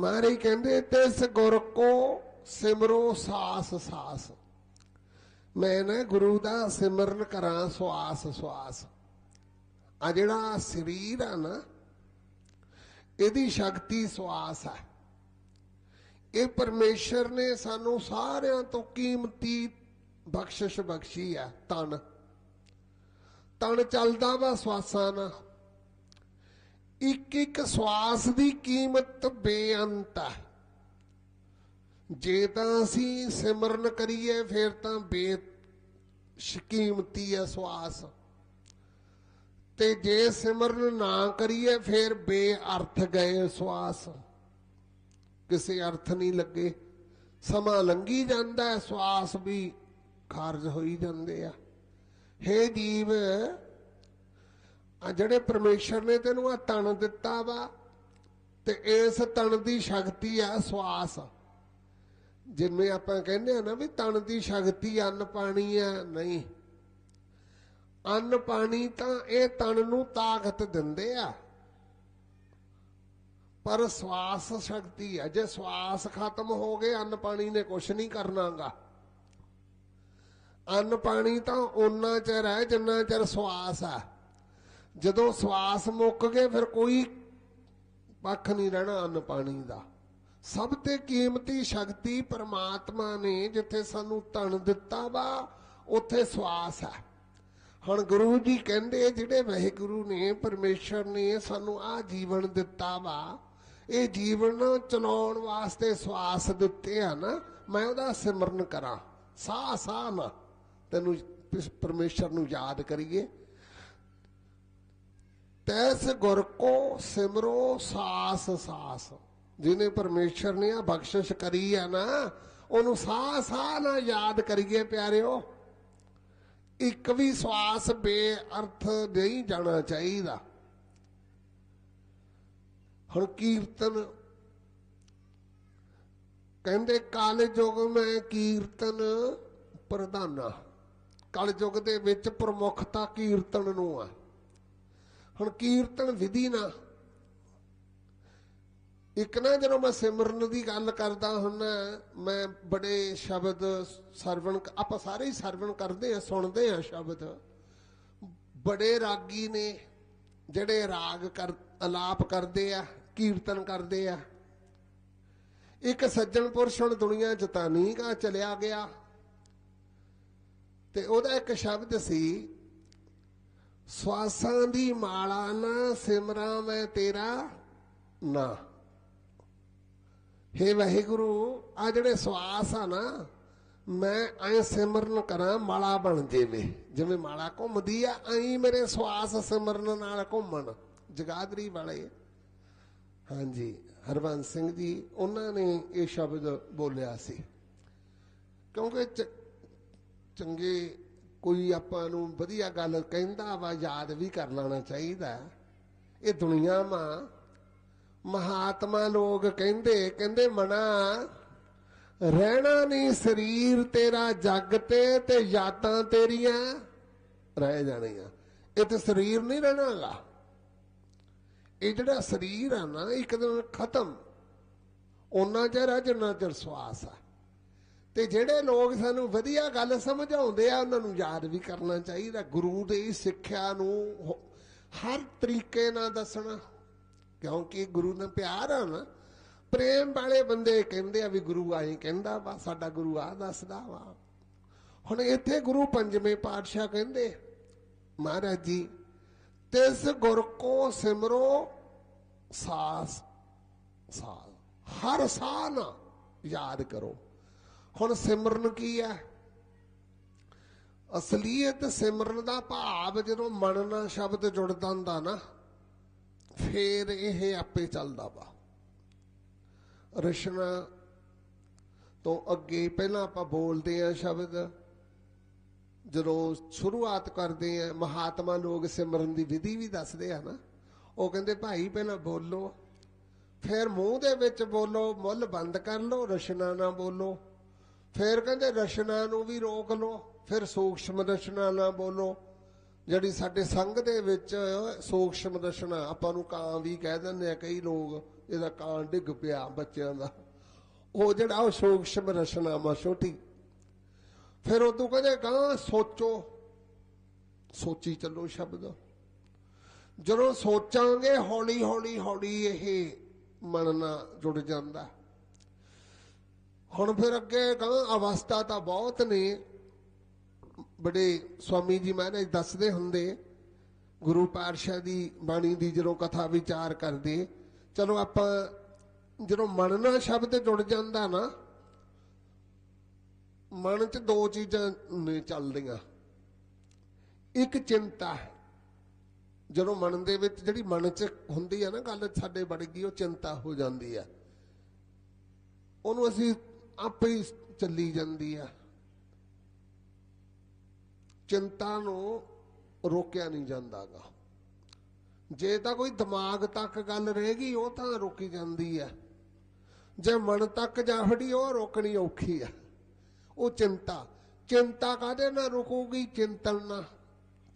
ਮਾਰੇ ਕਹਿੰਦੇ ਤਿਸ ਗੁਰ ਕੋ ਸਿਮਰੋ ਸਾਸ ਸਾਸ। ਮੈਂ ਨਾ ਗੁਰੂ ਦਾ ਸਿਮਰਨ ਕਰਾਂ ਸਵਾਸ ਸਵਾਸ ਆ ਜਿਹੜਾ ਸਰੀਰ ਆ ਨਾ, ਇਹਦੀ ਸ਼ਕਤੀ ਸਵਾਸ ਹੈ ਇਹ ਪਰਮੇਸ਼ਰ ਨੇ ਸਾਨੂੰ ਸਾਰਿਆਂ ਤੋਂ ਕੀਮਤੀ ਬਖਸ਼ਿਸ਼ ਬਖਸ਼ੀ ਆ, ਤਨ। ਤਨ ਚੱਲਦਾ ਵਾ ਸਵਾਸਾਂ ਨਾਲ। ਇੱਕ ਇੱਕ ਸਵਾਸ ਦੀ ਕੀਮਤ ਬੇਅੰਤ ਹੈ। ਜੇ ਤਾਂ ਅਸੀਂ ਸਿਮਰਨ ਕਰੀਏ, ਫਿਰ ਤਾਂ ਬੇ ਸ਼ਕੀਮਤੀ ਹੈ ਸਵਾਸ। ਤੇ ਜੇ ਸਿਮਰਨ ਨਾ ਕਰੀਏ, ਫਿਰ ਬੇਅਰਥ ਗਏ ਸਵਾਸ। ਕਿਸੇ ਅਰਥ ਨਹੀਂ ਲੱਗੇ। ਸਮਾਂ ਲੰਘੀ ਜਾਂਦਾ ਸਵਾਸ ਵੀ ਖਾਰਜ ਹੋਈ ਜਾਂਦੇ ਆ। ਹੇ ਜੀਵ ਆ ਜਿਹੜੇ ਪਰਮੇਸ਼ਰ ਨੇ ਤੈਨੂੰ ਆ ਤਣ ਦਿੱਤਾ ਵਾ, ਤੇ ਇਸ ਤਣ ਦੀ ਸ਼ਕਤੀ ਆ ਸਵਾਸ। ਜਿਵੇਂ ਆਪਾਂ ਕਹਿੰਦੇ ਆ ਨਾ ਵੀ ਤਣ ਦੀ ਸ਼ਕਤੀ ਅੰਨ ਪਾਣੀ ਆ, ਨਹੀਂ। ਅੰਨ ਪਾਣੀ ਤਾਂ ਇਹ ਤਣ ਨੂੰ ਤਾਕਤ ਦਿੰਦੇ ਆ। ਪਰ ਸਵਾਸ ਸ਼ਕਤੀ ਹੈ ਜੇ ਸਵਾਸ ਖਤਮ ਹੋ ਗਏ, ਅੰਨ ਪਾਣੀ ਨੇ ਕੁਝ ਨਹੀਂ ਕਰਨਾਗਾ। ਅੰਨ ਪਾਣੀ ਤਾਂ ਓਨਾ ਚਿਰ ਹੈ ਜਿੰਨਾ ਚਿਰ ਸਵਾਸ ਆ। ਜਦੋਂ ਸਵਾਸ ਮੁੱਕ ਗਏ, ਫਿਰ ਕੋਈ ਪੱਖ ਨਹੀਂ ਰਹਿਣਾ ਅੰਨ ਪਾਣੀ ਦਾ। ਸਭ ਤੇ ਕੀਮਤੀ ਸ਼ਕਤੀ ਪਰਮਾਤਮਾ ਨੇ ਜਿੱਥੇ ਸਾਨੂੰ ਧਨ ਦਿੱਤਾ ਵਾ, ਉੱਥੇ ਸਵਾਸ ਹੈ। ਹੁਣ ਗੁਰੂ ਜੀ ਕਹਿੰਦੇ ਜਿਹੜੇ ਵਾਹਿਗੁਰੂ ਨੇ, ਪਰਮੇਸ਼ਰ ਨੇ ਸਾਨੂੰ ਆ ਜੀਵਨ ਦਿੱਤਾ ਵਾ, ਇਹ ਜੀਵਨ ਚਲਾਉਣ ਵਾਸਤੇ ਸਵਾਸ ਦਿੱਤੇ ਆ ਨਾ, ਮੈਂ ਉਹਦਾ ਸਿਮਰਨ ਕਰਾਂ। ਸਾਹ ਸਾਹ ਨਾ ਤੈਨੂੰ ਪਰਮੇਸ਼ਰ ਨੂੰ ਯਾਦ ਕਰੀਏ। ਤੈਸ ਗੁਰ ਕੋ ਸਿਮਰੋ ਸਾਸ ਸਾਸ। ਜਿਹਨੇ ਪਰਮੇਸ਼ਰ ਨੇ ਆ ਬਖਸ਼ਿਸ਼ ਕਰੀ ਆ ਨਾ, ਉਹਨੂੰ ਸਾਹ ਸਾਹ ਨਾਲ ਯਾਦ ਕਰੀਏ ਪਿਆਰਿਓ। ਇੱਕ ਵੀ ਸਵਾਸ ਬੇਅਰਥ ਨਹੀਂ ਜਾਣਾ ਚਾਹੀਦਾ। ਹੁਣ ਕੀਰਤਨ। ਕਹਿੰਦੇ ਕਾਲ ਯੁਗ ਮੈਂ ਕੀਰਤਨ ਪ੍ਰਧਾਨਾ। ਕਲ ਯੁਗ ਦੇ ਵਿੱਚ ਪ੍ਰਮੁੱਖਤਾ ਕੀਰਤਨ ਨੂੰ ਆ। ਹੁਣ ਕੀਰਤਨ ਵਿਧੀ ਨਾ। ਇੱਕ ਨਾ ਜਦੋਂ ਮੈਂ ਸਿਮਰਨ ਦੀ ਗੱਲ ਕਰਦਾ ਹੁੰਨਾ ਮੈਂ ਬੜੇ ਸ਼ਬਦ ਸਰਵਣ ਆਪਾਂ ਸਾਰੇ ਹੀ ਸਰਵਣ ਕਰਦੇ ਆ ਸੁਣਦੇ ਆ ਸ਼ਬਦ। ਬੜੇ ਰਾਗੀ ਨੇ ਜਿਹੜੇ ਰਾਗ ਕਰ, ਅਲਾਪ ਕਰਦੇ ਆ, ਕੀਰਤਨ ਕਰਦੇ ਆ। ਇੱਕ ਸੱਜਣ ਪੁਰਸ਼ ਹੁਣ ਦੁਨੀਆ ਚ ਤਾਂ ਨਹੀਂ ਗਾ ਚਲਿਆ ਗਿਆ। ਤੇ ਉਹਦਾ ਇੱਕ ਸ਼ਬਦ ਸੀ ਸਵਾਸਾਂ ਦੀ ਮਾਲਾ ਨਾ, ਸਿਮਰਾਂ ਮੈਂ ਤੇਰਾ ਨਾ। ਹੇ ਵਾਹਿਗੁਰੂ, ਆ ਜਿਹੜੇ ਸਵਾਸ ਆ ਨਾ, ਮੈਂ ਐ ਸਿਮਰਨ ਕਰਾਂ, ਮਾਲਾ ਬਣ ਜਾਵੇ। ਜਿਵੇਂ ਮਾਲਾ ਘੁੰਮਦੀ ਆ, ਐਂ ਮੇਰੇ ਸਵਾਸ ਸਿਮਰਨ ਨਾਲ ਘੁੰਮਣ। ਜਗਾਦਰੀ ਵਾਲੇ। ਹਾਂਜੀ ਹਰਵੰਸ ਸਿੰਘ ਜੀ, ਉਹਨਾਂ ਨੇ ਇਹ ਸ਼ਬਦ ਬੋਲਿਆ ਸੀ। ਕਿਉਂਕਿ ਚੰਗੇ ਕੋਈ ਆਪਾਂ ਨੂੰ ਵਧੀਆ ਗੱਲ ਕਹਿੰਦਾ ਵਾ, ਯਾਦ ਵੀ ਕਰ ਲੈਣਾ ਚਾਹੀਦਾ ਇਹ ਦੁਨੀਆ ਮਾ, ਮਹਾਤਮਾ ਲੋਕ ਕਹਿੰਦੇ ਕਹਿੰਦੇ ਮਨਾ ਰਹਿਣਾ ਨਹੀਂ ਸਰੀਰ ਤੇਰਾ ਜੱਗ ਤੇ ਤੇ ਯਾਦਾਂ ਤੇਰੀਆਂ ਰਹਿ ਜਾਣੀਆਂ। ਇਹ ਤੇ ਸਰੀਰ ਨਹੀਂ ਰਹਿਣਾਗਾ ਇਹ ਜਿਹੜਾ ਸਰੀਰ ਆ ਨਾ, ਇੱਕ ਦਿਨ ਖਤਮ। ਉਹਨਾਂ ਚਿਰ ਆ, ਜਿੰਨਾ ਚਿਰ ਸਵਾਸ ਆ। ਤੇ ਜਿਹੜੇ ਲੋਕ ਸਾਨੂੰ ਵਧੀਆ ਗੱਲ ਸਮਝਾਉਂਦੇ ਆ, ਉਹਨਾਂ ਨੂੰ ਯਾਦ ਵੀ ਕਰਨਾ ਚਾਹੀਦਾ। ਗੁਰੂ ਦੀ ਸਿੱਖਿਆ ਨੂੰ ਹਰ ਤਰੀਕੇ ਨਾਲ ਦੱਸਣਾ। ਕਿਉਂਕਿ ਗੁਰੂ ਨਾਲ ਪਿਆਰ ਆ ਨਾ, ਪ੍ਰੇਮ ਵਾਲੇ ਬੰਦੇ ਕਹਿੰਦੇ ਆ ਵੀ ਗੁਰੂ ਆਏ ਕਹਿੰਦਾ ਵਾ, ਸਾਡਾ ਗੁਰੂ ਆ ਦੱਸਦਾ ਵਾ। ਹੁਣ ਇੱਥੇ ਗੁਰੂ ਪੰਜਵੇਂ ਪਾਤਸ਼ਾਹ ਕਹਿੰਦੇ, ਮਹਾਰਾਜ ਜੀ, ਤਿਸ ਗੁਰ ਕੋ ਸਿਮਰੋ ਸਾਸ ਸਾਲ। ਹਰ ਸਾਹ ਨਾ ਯਾਦ ਕਰੋ। ਹੁਣ ਸਿਮਰਨ ਕੀ ਹੈ ਅਸਲੀਅਤ ਸਿਮਰਨ ਦਾ ਭਾਵ ਜਦੋਂ ਮਨ ਨਾਲ ਸ਼ਬਦ ਜੁੜਦਾ ਹੁੰਦਾ ਨਾ, ਫੇਰ ਇਹ ਆਪੇ ਚੱਲਦਾ ਵਾ। ਰਸ਼ਨਾ ਤੋਂ ਅੱਗੇ ਪਹਿਲਾਂ ਆਪਾਂ ਬੋਲਦੇ ਆ ਸ਼ਬਦ, ਜਦੋਂ ਸ਼ੁਰੂਆਤ ਕਰਦੇ ਆ, ਮਹਾਤਮਾ ਲੋਕ ਸਿਮਰਨ ਦੀ ਵਿਧੀ ਵੀ ਦੱਸਦੇ ਆ ਨਾ, ਉਹ ਕਹਿੰਦੇ, ਭਾਈ, ਪਹਿਲਾਂ ਬੋਲੋ। ਫਿਰ ਮੂੰਹ ਦੇ ਵਿੱਚ ਬੋਲੋ, ਮੁੱਲ ਬੰਦ ਕਰ ਲਓ, ਰਸ਼ਨਾ ਨਾ ਬੋਲੋ। ਫਿਰ ਕਹਿੰਦੇ ਰਸ਼ਨਾ ਨੂੰ ਵੀ ਰੋਕ ਲਓ, ਫਿਰ ਸੂਖਸ਼ਮ ਰਚਨਾ ਨਾ ਬੋਲੋ। ਜਿਹੜੀ ਸਾਡੇ ਸੰਗ ਦੇ ਵਿੱਚ ਸੂਖਸ਼ਮ ਰਸ਼ਨਾ ਆਪਾਂ ਨੂੰ ਕਾਂ ਵੀ ਕਹਿ ਦਿੰਦੇ ਆ ਕਈ ਲੋਕ, ਇਹਦਾ ਕਾਂ ਡਿੱਗ ਪਿਆ ਬੱਚਿਆਂ ਦਾ। ਉਹ ਜਿਹੜਾ ਉਹ ਸ਼ੋਕ ਸਮਰਸ਼ਨਾਮਾ ਛੋਟੀ। ਫਿਰ ਉਹ ਤੂੰ ਕਹਿੰਦੇ ਕਾਂ ਸੋਚੋ, ਸੋਚੀ ਚੱਲੋ ਸ਼ਬਦ। ਜਦੋਂ ਸੋਚਾਂਗੇ ਹੌਲੀ ਹੌਲੀ ਹੌਲੀ ਇਹ ਮਨ ਨਾਲ ਜੁੜ ਜਾਂਦਾ। ਹੁਣ ਫਿਰ ਅੱਗੇ ਕਹਾਂ, ਅਵਸਥਾ ਤਾਂ ਬਹੁਤ ਨੇ। ਬੜੇ ਸਵਾਮੀ ਜੀ ਮਹਾਰਾਜ ਦੱਸਦੇ ਹੁੰਦੇ, ਗੁਰੂ ਪਾਤਸ਼ਾਹ ਦੀ ਬਾਣੀ ਦੀ ਜਦੋਂ ਕਥਾ ਵਿਚਾਰ ਕਰਦੇ, ਚਲੋ ਆਪਾਂ ਜਦੋਂ ਮਨ ਨਾਲ ਸ਼ਬਦ ਜੁੜ ਜਾਂਦਾ ਨਾ, ਮਨ 'ਚ ਦੋ ਚੀਜ਼ਾਂ ਨੇ ਚੱਲਦੀਆਂ। ਇੱਕ ਚਿੰਤਾ ਜਦੋਂ ਮਨ ਦੇ ਵਿੱਚ ਜਿਹੜੀ ਮਨ 'ਚ ਹੁੰਦੀ ਆ ਨਾ ਗੱਲ ਸਾਡੇ ਵੜ ਗਈ, ਉਹ ਚਿੰਤਾ ਹੋ ਜਾਂਦੀ ਆ। ਉਹਨੂੰ ਅਸੀਂ ਆਪੇ ਹੀ ਚੱਲੀ ਜਾਂਦੀ ਆ। ਚਿੰਤਾ ਨੂੰ ਰੋਕਿਆ ਨਹੀਂ ਜਾਂਦਾਗਾ। ਜੇ ਤਾਂ ਕੋਈ ਦਿਮਾਗ ਤੱਕ ਗੱਲ ਰਹੇਗੀ ਉਹ ਤਾਂ ਰੋਕੀ ਜਾਂਦੀ ਆ। ਜੇ ਮਨ ਤੱਕ ਜਾ ਫੜੀ ਉਹ ਰੋਕਣੀ ਔਖੀ ਆ। ਉਹ ਚਿੰਤਾ। ਚਿੰਤਾ ਕਾਦੇ ਨਾਲ ਰੁਕੂਗੀ? ਚਿੰਤਨ ਨਾ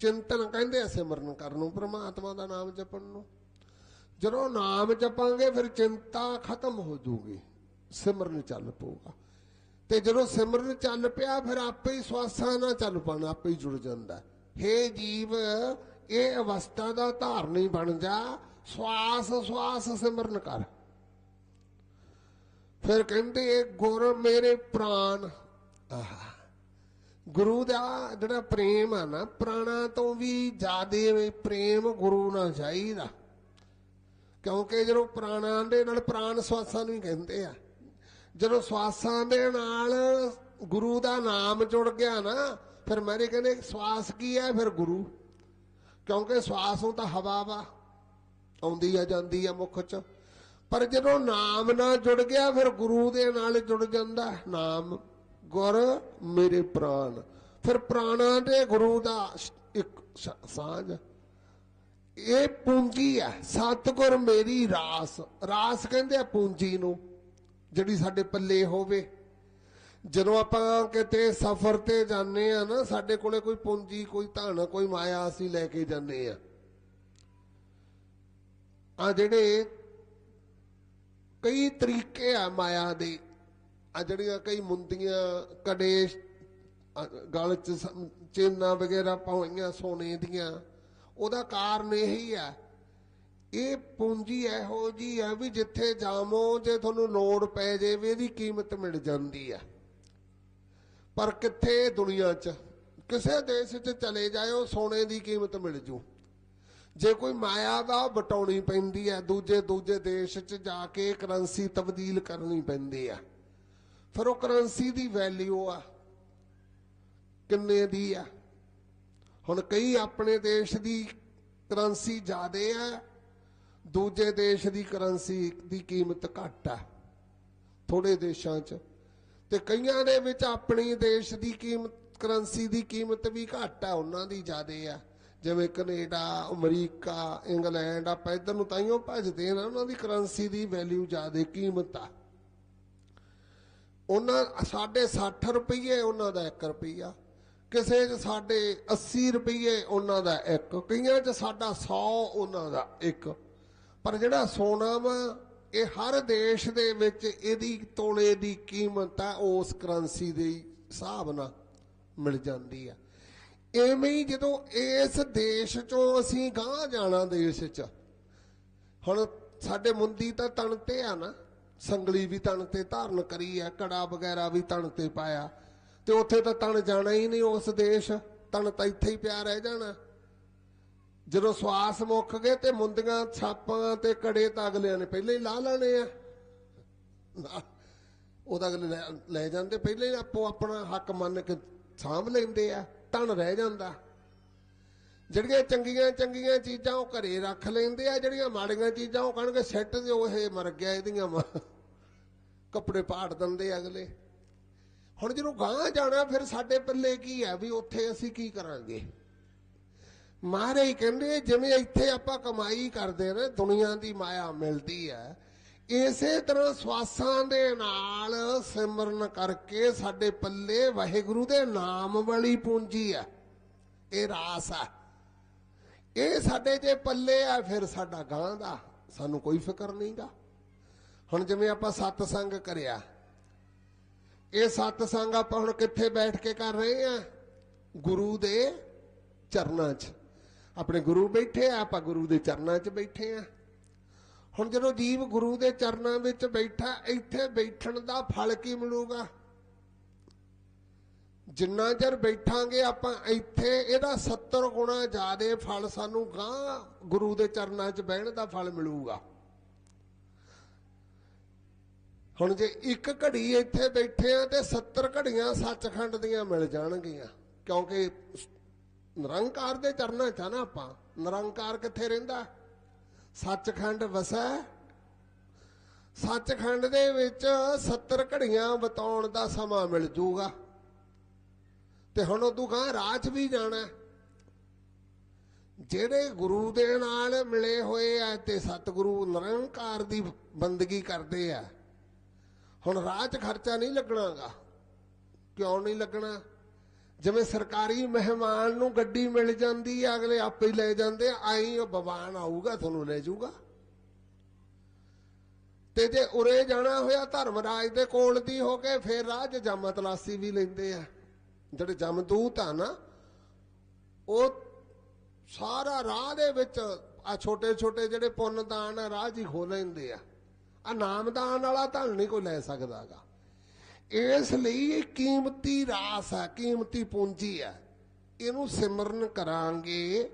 ਚਿੰਤਨ ਕਹਿੰਦੇ ਆ ਸਿਮਰਨ ਕਰਨ ਨੂੰ, ਪ੍ਰਮਾਤਮਾ ਦਾ ਨਾਮ ਜਪਣ ਨੂੰ। ਜਦੋਂ ਨਾਮ ਜਪਾਂਗੇ, ਫਿਰ ਚਿੰਤਾ ਖਤਮ ਹੋ ਜੂਗੀ ਸਿਮਰਨ ਚੱਲ ਪਊਗਾ। ਤੇ ਜਦੋਂ ਸਿਮਰਨ ਚੱਲ ਪਿਆ, ਫਿਰ ਆਪੇ ਹੀ ਸਵਾਸਾਂ ਨਾਲ ਚੱਲ ਪਾਣਾ, ਆਪੇ ਹੀ ਜੁੜ ਜਾਂਦਾ। ਹੇ ਜੀਵ, ਇਹ ਅਵਸਥਾ ਦਾ ਧਾਰਨੀ ਬਣ ਜਾ। ਸਵਾਸ ਸਵਾਸ ਸਿਮਰਨ ਕਰ। ਫਿਰ ਕਹਿੰਦੇ, ਗੁਰ ਮੇਰੇ ਪ੍ਰਾਨ ਆਹਾ। ਗੁਰੂ ਦਾ ਜਿਹੜਾ ਪ੍ਰੇਮ ਆ ਨਾ, ਪ੍ਰਾਣਾ ਤੋਂ ਵੀ ਜ਼ਿਆਦੇ ਪ੍ਰੇਮ ਗੁਰੂ ਨਾਲ ਚਾਹੀਦਾ। ਕਿਉਂਕਿ ਜਦੋਂ ਪ੍ਰਾਣਾਂ ਦੇ ਨਾਲ ਪ੍ਰਾਣ ਸਵਾਸਾਂ ਨੂੰ ਕਹਿੰਦੇ ਆ ਜਦੋਂ ਸਵਾਸਾਂ ਦੇ ਨਾਲ ਗੁਰੂ ਦਾ ਨਾਮ ਜੁੜ ਗਿਆ ਨਾ, ਫਿਰ ਮੇਰੇ ਕਹਿੰਦੇ, ਸਵਾਸ ਕੀ ਹੈ? ਫਿਰ ਗੁਰੂ। ਕਿਉਂਕਿ ਸਵਾਸ ਨੂੰ ਤਾਂ ਹਵਾ ਵਾ, ਆਉਂਦੀ ਆ ਜਾਂਦੀ ਆ ਮੁਖ ਚ। ਪਰ ਜਦੋਂ ਨਾਮ ਨਾਲ ਜੁੜ ਗਿਆ, ਫਿਰ ਗੁਰੂ ਦੇ ਨਾਲ ਜੁੜ ਜਾਂਦਾ। ਨਾਮ, ਗੁਰ ਮੇਰੇ ਪ੍ਰਾਨ। ਫਿਰ ਪ੍ਰਾਣਾ ਦੇ ਗੁਰੂ ਦਾ ਇੱਕ ਸਾਂਝ। ਇਹ ਪੂੰਜੀ ਹੈ। ਸਤਿਗੁਰ ਮੇਰੀ ਰਾਸ। ਰਾਸ ਕਹਿੰਦੇ ਆ ਪੂੰਜੀ ਨੂੰ। ਜਿਹੜੀ ਸਾਡੇ ਪੱਲੇ ਹੋਵੇ। ਜਦੋਂ ਆਪਾਂ ਕਿਤੇ ਸਫ਼ਰ ਤੇ ਜਾਂਦੇ ਆ ਨਾ, ਸਾਡੇ ਕੋਲੇ ਕੋਈ ਪੂੰਜੀ, ਕੋਈ ਧਨ, ਕੋਈ ਮਾਇਆ ਅਸੀਂ ਲੈ ਕੇ ਜਾਂਦੇ ਆ। ਆ ਜਿਹੜੇ ਕਈ ਤਰੀਕੇ ਆ ਮਾਇਆ ਦੇ। ਆ ਜਿਹੜੀਆਂ ਕਈ ਮੁੰਦੀਆਂ, ਕੜੇ ਗਲ ਚ ਸ- ਚੇਨਾਂ ਵਗੈਰਾ ਪਾਉਈਆਂ ਸੋਨੇ ਦੀਆਂ। ਉਹਦਾ ਕਾਰਨ ਇਹੀ ਆ ਇਹ ਪੂੰਜੀ ਇਹੋ ਜੀ ਆ ਵੀ ਜਿੱਥੇ ਜਾਵੋ, ਜੇ ਤੁਹਾਨੂੰ ਲੋੜ ਪੈ ਜਾਵੇ ਇਹਦੀ ਕੀਮਤ ਮਿਲ ਜਾਂਦੀ ਆ। ਪਰ ਕਿੱਥੇ ਦੁਨੀਆ 'ਚ? ਕਿਸੇ ਦੇਸ਼ 'ਚ ਚਲੇ ਜਾਇਓ, ਸੋਨੇ ਦੀ ਕੀਮਤ ਮਿਲ ਜੂ। ਜੇ ਕੋਈ ਮਾਇਆ ਦਾ ਬਟਾਉਣੀ ਪੈਂਦੀ ਹੈ ਦੂਜੇ ਦੂਜੇ ਦੇਸ਼ 'ਚ ਜਾ ਕੇ ਕਰੰਸੀ ਤਬਦੀਲ ਕਰਨੀ ਪੈਂਦੀ ਆ। ਫਿਰ ਉਹ ਕਰੰਸੀ ਦੀ ਵੈਲਿਊ ਆ। ਕਿੰਨੇ ਦੀ ਆ? ਹੁਣ ਕਈ ਆਪਣੇ ਦੇਸ਼ ਦੀ ਕਰੰਸੀ ਜ਼ਿਆਦੇ ਆ ਦੂਜੇ ਦੇਸ਼ ਦੀ ਕਰੰਸੀ ਦੀ ਕੀਮਤ ਘੱਟ ਆ ਥੋੜੇ ਦੇਸ਼ਾਂ 'ਚ। ਤੇ ਕਈਆਂ ਦੇ ਵਿੱਚ ਆਪਣੀ ਦੇਸ਼ ਦੀ ਕੀਮਤ, ਕਰੰਸੀ ਦੀ ਕੀਮਤ ਵੀ ਘੱਟ ਆ ਉਹਨਾਂ ਦੀ ਜ਼ਿਆਦੇ ਆ ਜਿਵੇਂ ਕੈਨੇਡਾ, ਅਮਰੀਕਾ, ਇੰਗਲੈਂਡ, ਆਪਾਂ ਇਧਰ ਨੂੰ ਤਾਈਓ ਭੱਜਦੇ ਆ ਨਾ, ਉਹਨਾਂ ਦੀ ਕਰੰਸੀ ਦੀ ਵੈਲਿਊ ਜ਼ਿਆਦੇ, ਕੀਮਤ ਆ। ਉਹਨਾਂ ਸਾਡੇ 60 ਰੁਪਏ ਉਹਨਾਂ ਦਾ 1 ਰੁਪਈਆ, ਕਿਸੇ 'ਚ ਸਾਡੇ 80 ਰੁਪਏ ਉਹਨਾਂ ਦਾ ਇੱਕ, ਕਈਆਂ 'ਚ ਸਾਡਾ 100 ਉਹਨਾਂ ਦਾ ਇੱਕ। ਪਰ ਜਿਹੜਾ ਸੋਨਾ ਵਾ, ਇਹ ਹਰ ਦੇਸ਼ ਦੇ ਵਿੱਚ ਇਹਦੀ ਤੋਲੇ ਦੀ ਕੀਮਤ ਆ, ਉਸ ਕਰੰਸੀ ਦੇ ਹਿਸਾਬ ਨਾਲ ਮਿਲ ਜਾਂਦੀ ਆ। ਐਵੇਂ ਹੀ ਜਦੋਂ ਇਸ ਦੇਸ਼ ਚੋਂ ਅਸੀਂ ਗਾਂ ਜਾਣਾ ਦੇਸ਼ 'ਚ, ਹੁਣ ਸਾਡੇ ਮੁੰਦੀ ਤਾਂ ਤਣ ਤੇ ਆ ਨਾ, ਸੰਗਲੀ ਵੀ ਤਣ ਤੇ ਧਾਰਨ ਕਰੀ ਆ, ਕੜਾ ਵਗੈਰਾ ਵੀ ਤਣ ਤੇ ਪਾਇਆ, ਤੇ ਉੱਥੇ ਤਾਂ ਤਣ ਜਾਣਾ ਹੀ ਨਹੀਂ ਉਸ ਦੇਸ਼, ਤਣ ਤਾਂ ਇੱਥੇ ਹੀ ਪਿਆ ਰਹਿ ਜਾਣਾ। ਜਦੋਂ ਸਵਾਸ ਮੁੱਕ ਗਏ ਤੇ ਮੁੰਦੀਆਂ ਛਾਪਾਂ ਤੇ ਕੜੇ ਤਾਂ ਅਗਲਿਆਂ ਨੇ ਪਹਿਲਾਂ ਹੀ ਲਾ ਲੈਣੇ ਆ। ਉਹ ਤਾਂ ਅਗਲੇ ਲੈ- ਲੈ ਜਾਂਦੇ, ਪਹਿਲਾਂ ਹੀ ਆਪੋ ਆਪਣਾ ਹੱਕ ਮੰਨ ਕੇ ਸਾਂਭ ਲੈਂਦੇ ਆ ਤਣ ਰਹਿ ਜਾਂਦਾ। ਜਿਹੜੀਆਂ ਚੰਗੀਆਂ ਚੰਗੀਆਂ ਚੀਜ਼ਾਂ ਉਹ ਘਰੇ ਰੱਖ ਲੈਂਦੇ ਆ, ਜਿਹੜੀਆਂ ਮਾੜੀਆਂ ਚੀਜ਼ਾਂ ਉਹ ਕਹਣਗੇ ਸੈੱਟ ਦਿਓ ਇਹ ਮਰ ਗਿਆ ਇਹਦੀਆਂ ਮ- ਕੱਪੜੇ ਪਾੜ ਦਿੰਦੇ ਅਗਲੇ। ਹੁਣ ਜਦੋਂ ਗਾਂ ਜਾਣਾ, ਫਿਰ ਸਾਡੇ ਪੱਲੇ ਕੀ ਆ ਵੀ ਉੱਥੇ ਅਸੀਂ ਕੀ ਕਰਾਂਗੇ? ਮਹਾਰਾਜ ਕਹਿੰਦੇ, ਜਿਵੇਂ ਇੱਥੇ ਆਪਾਂ ਕਮਾਈ ਕਰਦੇ ਨੇ, ਦੁਨੀਆ ਦੀ ਮਾਇਆ ਮਿਲਦੀ ਹੈ, ਇਸੇ ਤਰ੍ਹਾਂ ਸਵਾਸਾਂ ਦੇ ਨਾਲ ਸਿਮਰਨ ਕਰਕੇ ਸਾਡੇ ਪੱਲੇ ਵਾਹਿਗੁਰੂ ਦੇ ਨਾਮ ਵਾਲੀ ਪੂੰਜੀ ਹੈ। ਇਹ ਰਾਸ ਹੈ। ਇਹ ਸਾਡੇ ਜੇ ਪੱਲੇ ਆ, ਫਿਰ ਸਾਡਾ ਗਾਂ ਦਾ, ਸਾਨੂੰ ਕੋਈ ਫਿਕਰ ਨਹੀਂਗਾ ਹੁਣ ਜਿਵੇਂ ਆਪਾਂ ਸਤਸੰਗ ਕਰਿਆ, ਇਹ ਸਤਸੰਗ ਆਪਾਂ ਹੁਣ ਕਿੱਥੇ ਬੈਠ ਕੇ ਕਰ ਰਹੇ ਆ? ਗੁਰੂ ਦੇ ਚਰਨਾਂ 'ਚ। ਆਪਣੇ ਗੁਰੂ ਬੈਠੇ ਆ, ਆਪਾਂ ਗੁਰੂ ਦੇ ਚਰਨਾਂ 'ਚ ਬੈਠੇ ਆ। ਹੁਣ ਜਦੋਂ ਜੀਵ ਗੁਰੂ ਦੇ ਚਰਨਾਂ ਵਿੱਚ ਬੈਠਾ, ਇੱਥੇ ਬੈਠਣ ਦਾ ਫਲ ਕੀ ਮਿਲੂਗਾ? ਜਿੰਨਾ ਚਿਰ ਬੈਠਾਂਗੇ ਆਪਾਂ, ਇੱਥੇ ਇਹਦਾ 70 ਗੁਣਾ ਜ਼ਿਆਦਾ ਫਲ ਸਾਨੂੰ ਗਾਂ ਗੁਰੂ ਦੇ ਚਰਨਾਂ 'ਚ ਬਹਿਣ ਦਾ ਫਲ ਮਿਲੂਗਾ। ਹੁਣ ਜੇ ਇੱਕ ਘੜੀ ਇੱਥੇ ਬੈਠੇ ਆ ਤੇ 70 ਘੜੀਆਂ ਸੱਚਖੰਡ ਦੀਆਂ ਮਿਲ ਜਾਣਗੀਆਂ, ਕਿਉਂਕਿ ਨਿਰੰਕਾਰ ਦੇ ਚਰਨਾਂ 'ਚ ਆ ਨਾ ਆਪਾਂ। ਨਿਰੰਕਾਰ ਕਿੱਥੇ ਰਹਿੰਦਾ? ਸੱਚਖੰਡ ਵਸੈ। ਸੱਚਖੰਡ ਦੇ ਵਿੱਚ 70 ਘੜੀਆਂ ਬਤਾਉਣ ਦਾ ਸਮਾਂ ਮਿਲ ਜੂਗਾ। ਤੇ ਹੁਣ ਉਦੋਂ ਗਾਂ ਰਾਜ ਵੀ ਜਾਣਾ ਜਿਹੜੇ ਗੁਰੂ ਦੇ ਨਾਲ ਮਿਲੇ ਹੋਏ ਆ ਤੇ ਸਤਿਗੁਰੂ ਨਿਰੰਕਾਰ ਦੀ ਬੰਦਗੀ ਕਰਦੇ ਆ। ਹੁਣ ਰਾਹ 'ਚ ਖਰਚਾ ਨਹੀਂ ਲੱਗਣਾਗਾ। ਕਿਉਂ ਨਹੀਂ ਲੱਗਣਾ? ਜਿਵੇਂ ਸਰਕਾਰੀ ਮਹਿਮਾਨ ਨੂੰ ਗੱਡੀ ਮਿਲ ਜਾਂਦੀ ਆ, ਅਗਲੇ ਆਪੇ ਹੀ ਲੈ ਜਾਂਦੇ ਆਈ ਉਹ ਬਵਾਨ ਆਊਗਾ, ਤੁਹਾਨੂੰ ਲੈ ਜਾਊਗਾ। ਤੇ ਜੇ ਉਰੇ ਜਾਣਾ ਹੋਇਆ, ਧਰਮਰਾਜ ਦੇ ਕੋਲ ਦੀ ਹੋ ਕੇ ਫੇਰ ਰਾਹ 'ਚ ਜਮ ਤਲਾਸੀ ਵੀ ਲੈਂਦੇ ਆ। ਜਿਹੜੇ ਜਮਦੂਤ ਆ ਨਾ, ਉਹ ਸਾਰਾ ਰਾਹ ਦੇ ਵਿੱਚ ਆ ਛੋਟੇ ਛੋਟੇ ਜਿਹੜੇ ਪੁੰਨ ਦਾਨ ਰਾਹ ਜੀ ਹੀ ਖੋ ਲੈਂਦੇ ਆ। ਆ ਨਾਮਦਾਨ ਵਾਲਾ ਧਨ ਨਹੀਂ ਕੋਈ ਲੈ ਸਕਦਾਗਾ। ਇਸ ਲਈ ਇਹ ਕੀਮਤੀ ਰਾਸ ਹੈ ਕੀਮਤੀ ਪੂੰਜੀ ਹੈ ਇਹਨੂੰ ਸਿਮਰਨ ਕਰਾਂਗੇ।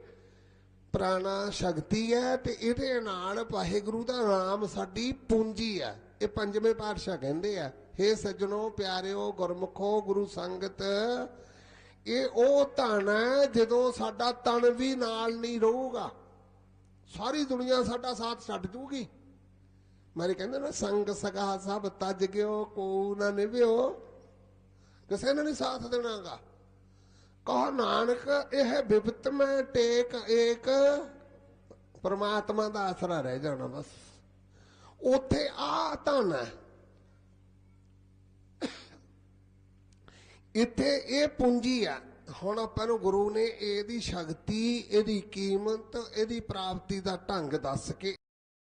ਪ੍ਰਾਣਾ ਸ਼ਕਤੀ ਹੈ ਤੇ ਇਹਦੇ ਨਾਲ ਵਾਹਿਗੁਰੂ ਦਾ ਨਾਮ ਸਾਡੀ ਪੂੰਜੀ ਹੈ ਇਹ ਪੰਜਵੇਂ ਪਾਤਸ਼ਾਹ ਕਹਿੰਦੇ ਆ, ਹੇ ਸੱਜਣੋ, ਪਿਆਰਿਓ, ਗੁਰਮੁਖੋ, ਗੁਰੂ ਸੰਗਤ, ਇਹ ਉਹ ਧਨ ਹੈ ਜਦੋਂ ਸਾਡਾ ਤਨ ਵੀ ਨਾਲ ਨਹੀਂ ਰਹੂਗਾ। ਸਾਰੀ ਦੁਨੀਆ ਸਾਡਾ ਸਾਥ ਛੱਡ ਜੂਗੀ। ਮਾਰੇ ਕਹਿੰਦੇ ਨਾ, ਸੰਗ ਸਗਾ ਸਭ ਤਜ ਗਿਓ, ਕੋ ਨਾ ਨਿਭਿਓ ਕਿਸੇ ਨੇ ਨਹੀਂ ਸਾਥ ਦੇਣਾਗਾ। ਕਹ ਨਾਨਕ, ਇਹ ਬਿਪਤ ਮੈਂ ਟੇਕ ਏਕ। ਪਰਮਾਤਮਾ ਦਾ ਆਸਰਾ ਰਹਿ ਜਾਣਾ ਬਸ। ਉਥੇ ਆ ਧਨ ਹੈ। ਇੱਥੇ ਇਹ ਪੂੰਜੀ ਆ ਹੁਣ ਆਪਾਂ ਨੂੰ ਗੁਰੂ ਨੇ ਇਹਦੀ ਸ਼ਕਤੀ, ਇਹਦੀ ਕੀਮਤ, ਇਹਦੀ ਪ੍ਰਾਪਤੀ ਦਾ ਢੰਗ ਦੱਸ ਕੇ